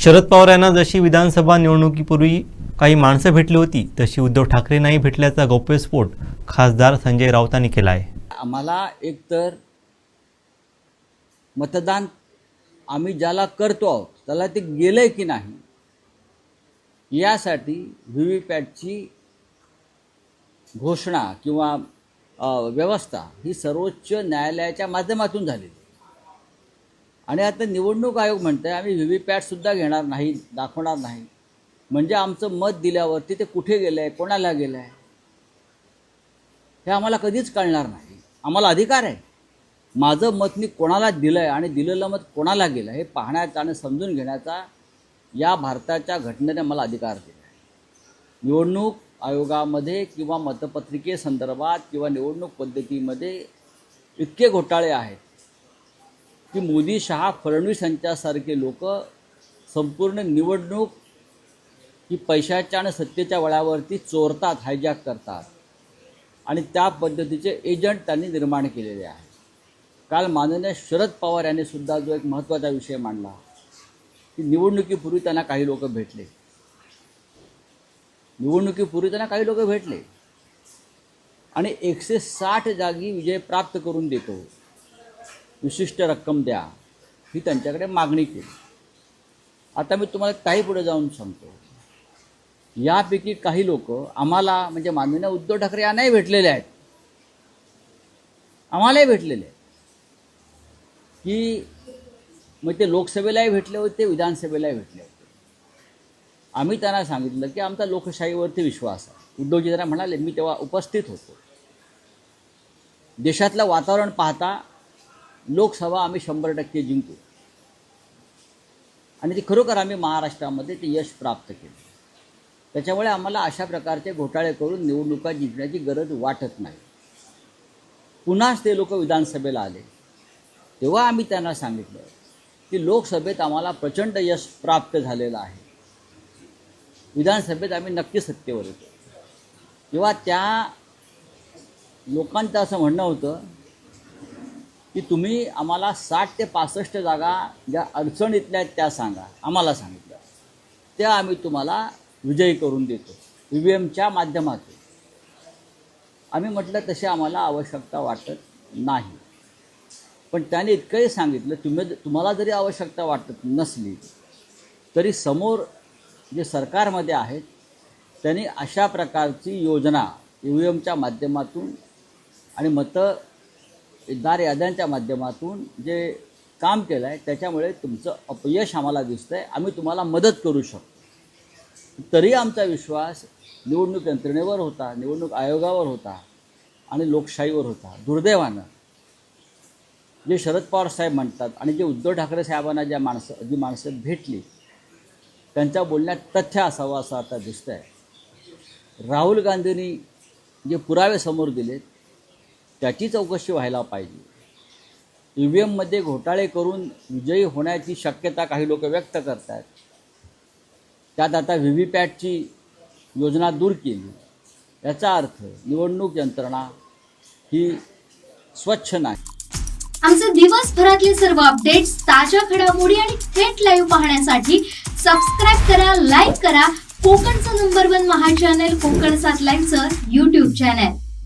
शरद पवार यांना जशी विधानसभा निवडणुकीपूर्वी काही माणसं भेटली होती तशी उद्धव ठाकरे नाही भेटल्याचा गौप्यस्फोट खासदार संजय राऊतांनी केला आहे. आम्हाला एकतर मतदान आम्ही ज्याला करतो आहोत त्याला ते गेलं की नाही यासाठी व्ही व्ही पॅटची घोषणा किंवा व्यवस्था ही सर्वोच्च न्यायालयाच्या माध्यमातून झालेली आणि आता निवडणूक आयोग म्हणतं आहे आम्ही व्ही व्ही पॅटसुद्धा घेणार नाही दाखवणार नाही. म्हणजे आमचं मत दिल्यावरती ते कुठे गेलं आहे कोणाला गेलं आहे हे आम्हाला कधीच कळणार नाही. आम्हाला अधिकार आहे. माझं मत मी कोणाला दिलं आहे आणि दिलेलं मत कोणाला गेलं हे पाहण्याचा आणि समजून घेण्याचा या भारताच्या घटनेने मला अधिकार दिला आहे निवडणूक आयोगामध्ये किंवा मतपत्रिकेसंदर्भात किंवा निवडणूक पद्धतीमध्ये इतके घोटाळे आहेत. की मोदी शहा फडणवीस यांच्यासारखे लोक संपूर्ण निवडणूक ही पैशाच्या आणि सत्तेच्या वळावरती चोरतात हायजॅक करतात. आणि त्या पद्धतीचे एजंट त्यांनी निर्माण केलेले आहे काल माननीय शरद पवार यांनी सुद्धा जो एक महत्त्वाचा विषय मांडला की निवडणुकीपूर्वी त्यांना काही लोक भेटले. निवडणुकीपूर्वी त्यांना काही लोक भेटले. आणि एकशे साठ जागी विजय प्राप्त करून देतो. विशिष्ट रक्कम द्या. ही त्यांच्याकडे मागणी केली. आता मी तुम्हाला काही पुढे जाऊन सांगतो. यापैकी काही लोक आम्हाला म्हणजे माननीय उद्धव ठाकरे यांनाही भेटलेले आहेत. आम्हालाही भेटलेले आहेत. की मग ते लोकसभेलाही भेटले होते विधानसभेलाही भेटले होते. आम्ही त्यांना सांगितलं की आमचा लोकशाहीवरती विश्वास आहे. उद्धवजी त्यांना म्हणाले मी तेव्हा उपस्थित होतो. देशातलं वातावरण पाहता लोकसभा आम्ही शंभर टक्के जिंकू. आणि ते खरोखर आम्ही महाराष्ट्रामध्ये ते यश प्राप्त केलं. त्याच्यामुळे आम्हाला अशा प्रकारचे घोटाळे करून निवडणुका जिंकण्याची गरज वाटत नाही. पुन्हाच ते लोक विधानसभेला आले. तेव्हा आम्ही त्यांना सांगितलं की लोकसभेत आम्हाला प्रचंड यश प्राप्त झालेलं आहे. विधानसभेत आम्ही नक्की सत्तेवर येतो. तेव्हा त्या लोकांचं असं म्हणणं होतं की तुम्ही आम्हाला साठ ते पासष्ट जागा ज्या अडचणीतल्या आहेत त्या सांगा. आम्हाला सांगितलं. त्या आम्ही तुम्हाला विजयी करून देतो. ई व्ही एमच्या माध्यमातून. आम्ही म्हटलं तशी आम्हाला आवश्यकता वाटत नाही. पण त्याने इतकंही सांगितलं तुम्ही तुम्हाला जरी आवश्यकता वाटत नसली तरी समोर जे सरकारमध्ये आहेत त्यांनी अशा प्रकारची योजना ई व्ही एमच्या माध्यमातून आणि मतं दार याद्यांच्या माध्यमातून जे काम केलं आहे त्याच्यामुळे तुमचं अपयश आम्हाला दिसतं आहे आम्ही तुम्हाला मदत करू शकतो. तरी आमचा विश्वास निवडणूक यंत्रणेवर होता निवडणूक आयोगावर होता आणि लोकशाहीवर होता. दुर्दैवानं. जे शरद पवार साहेब म्हणतात आणि जे उद्धव ठाकरे साहेबांना ज्या माणसं जी माणसं भेटली त्यांच्या बोलण्यात तथ्य असावं असं आता दिसतं आहे राहुल गांधींनी जे पुरावे समोर दिलेत त्याची चौकशी व्हायला पाहिजे. ई व्ही एममध्ये घोटाळे करून विजयी होण्याची शक्यता काही लोक व्यक्त करत आहेत त्यात आता व्ही व्ही पॅटची योजना दूर केली. याचा अर्थ निवडणूक यंत्रणा ही स्वच्छ नाही. आमचे दिवसभरातले सर्व अपडेट्स ताज्या घडामोडी आणि थेट लाईव्ह पाहण्यासाठी सबस्क्राईब करा लाईक करा. कोकणचं नंबर वन महा चॅनल कोकण सात लाईव्हचं युट्यूब चॅनल